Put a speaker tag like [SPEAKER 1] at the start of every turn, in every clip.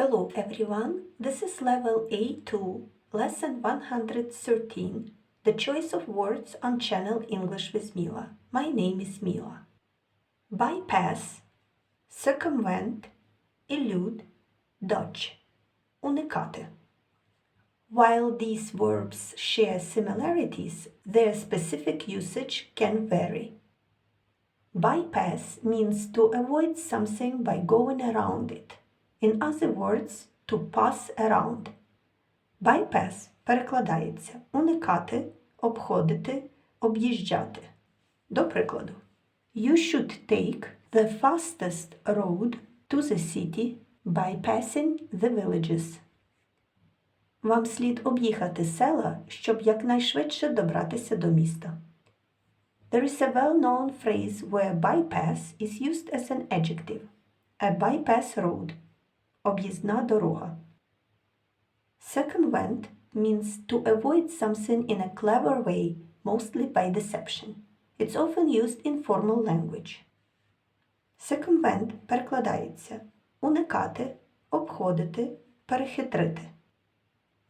[SPEAKER 1] Hello everyone, this is level A2, lesson 113, the choice of words on channel English with Mila. My name is Mila. Bypass, circumvent, elude, dodge, уникати. While these verbs share similarities, their specific usage can vary. Bypass means to avoid something by going around it. In other words, to pass around. Bypass перекладається уникати, обходити, об'їжджати. До прикладу. You should take the fastest road to the city bypassing the villages. Вам слід об'їхати села, щоб якнайшвидше добратися до міста. There is a well-known phrase where bypass is used as an adjective. A bypass road. Об'їзна дорога. Circumvent means to avoid something in a clever way, mostly by deception. It's often used in formal language. Circumvent перекладається уникати, обходити, перехитрити.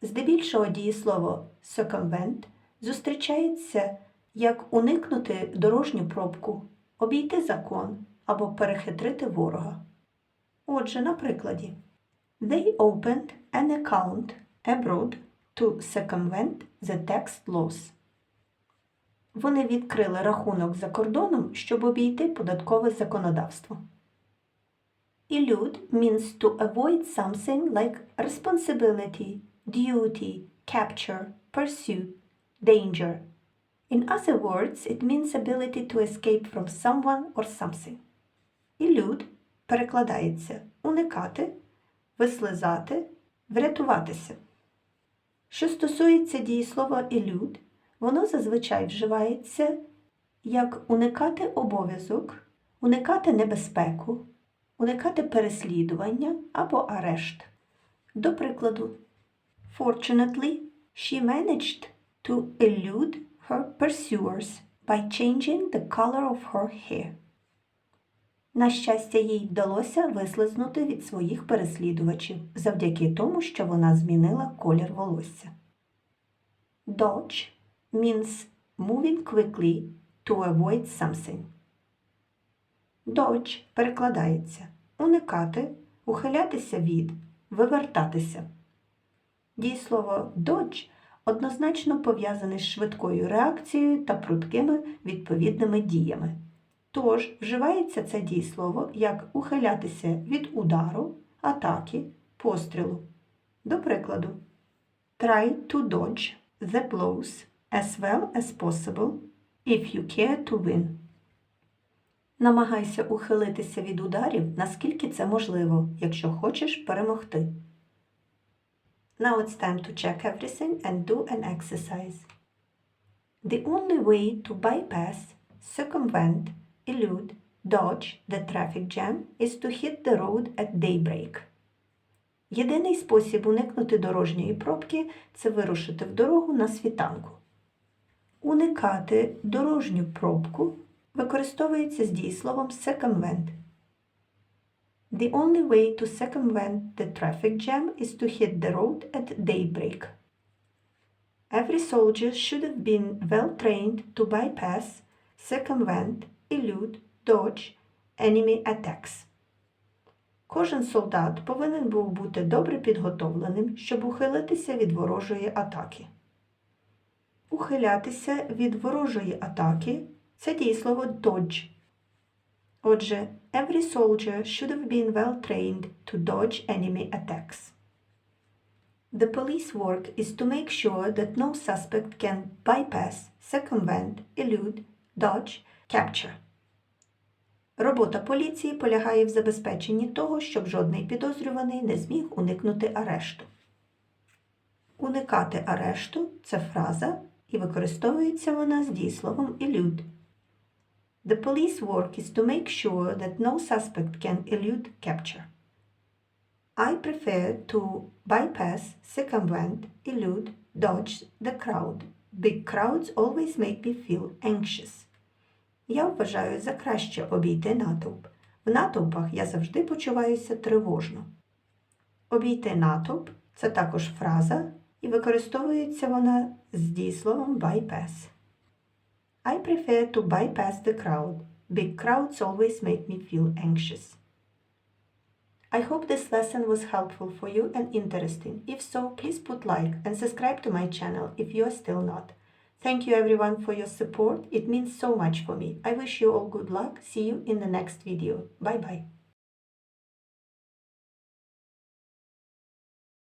[SPEAKER 1] Здебільшого дієслово circumvent зустрічається як уникнути дорожню пробку, обійти закон або перехитрити ворога. Отже, на прикладі. They opened an account abroad to circumvent the tax laws. Вони відкрили рахунок за кордоном, щоб обійти податкове законодавство. Elude means to avoid something like responsibility, duty, capture, pursuit, danger. In other words, it means ability to escape from someone or something. Elude перекладається уникати, вислизати, врятуватися. Що стосується дієслова elude, воно зазвичай вживається як уникати обов'язок, уникати небезпеку, уникати переслідування або арешт. До прикладу, Fortunately, she managed to elude her pursuers by changing the color of her hair. На щастя, їй вдалося вислизнути від своїх переслідувачів завдяки тому, що вона змінила колір волосся. Dodge means moving quickly to avoid something. Dodge перекладається уникати, ухилятися від, вивертатися. Дієслово dodge однозначно пов'язане з швидкою реакцією та пруткими відповідними діями. Тож вживається це дієслово як ухилятися від удару, атаки, пострілу. До прикладу, try to dodge the blows as well as possible if you care to win. Намагайся ухилитися від ударів, наскільки це можливо, якщо хочеш перемогти. Now it's time to check everything and do an exercise. The only way to bypass, circumvent, elude, dodge the traffic jam is to hit the road at daybreak. Єдиний спосіб уникнути дорожньої пробки це вирушити в дорогу на світанку. Уникати дорожню пробку використовується з дієсловом circumvent. The only way to circumvent the traffic jam is to hit the road at daybreak. Every soldier should have been well trained to bypass, circumvent, elude, dodge enemy attacks. Кожен солдат повинен був бути добре підготовленим, щоб ухилитися від ворожої атаки. Ухилятися від ворожої атаки це дієслово dodge. Отже, every soldier should have been well trained to dodge enemy attacks. The police work is to make sure that no suspect can bypass, circumvent, elude, dodge, capture. Робота поліції полягає в забезпеченні того, щоб жодний підозрюваний не зміг уникнути арешту. Уникати арешту це фраза, і використовується вона з дієсловом elude. The police work is to make sure that no suspect can elude capture. I prefer to bypass, circumvent, elude, dodge the crowd. Big crowds always make me feel anxious. Я вважаю за краще обійти натовп. В натовпах я завжди почуваюся тривожно. Обійти натовп це також фраза, і використовується вона з дієсловом bypass. I prefer to bypass the crowd. Big crowds always make me feel anxious. I hope this lesson was helpful for you and interesting. If so, please put like and subscribe to my channel if you are still not. Thank you everyone for your support. It means so much for me. I wish you all good luck. See you in the next video. Bye bye.